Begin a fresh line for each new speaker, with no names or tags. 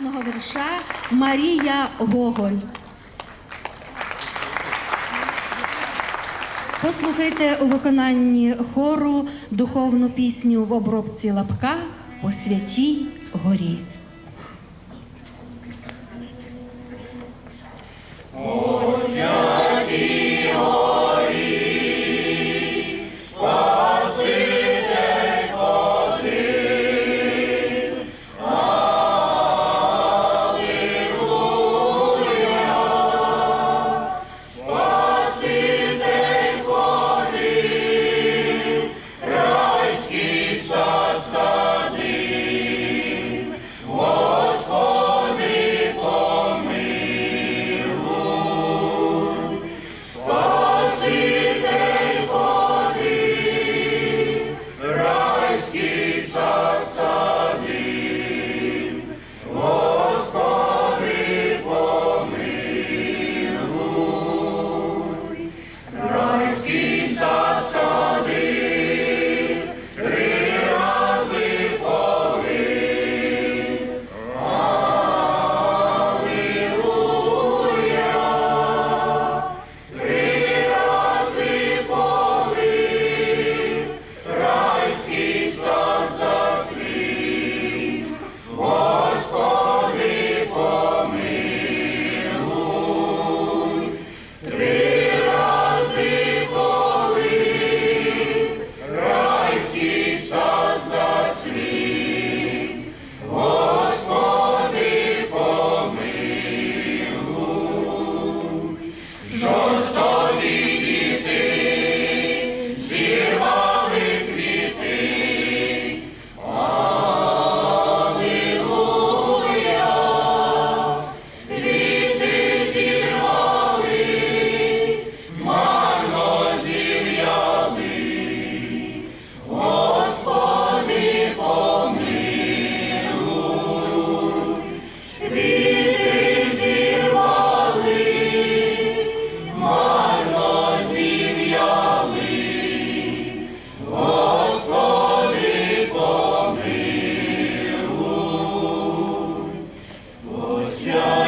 власного вірша Марія Гоголь. Послухайте у виконанні хору духовну пісню в обробці лапка по святій горі. 자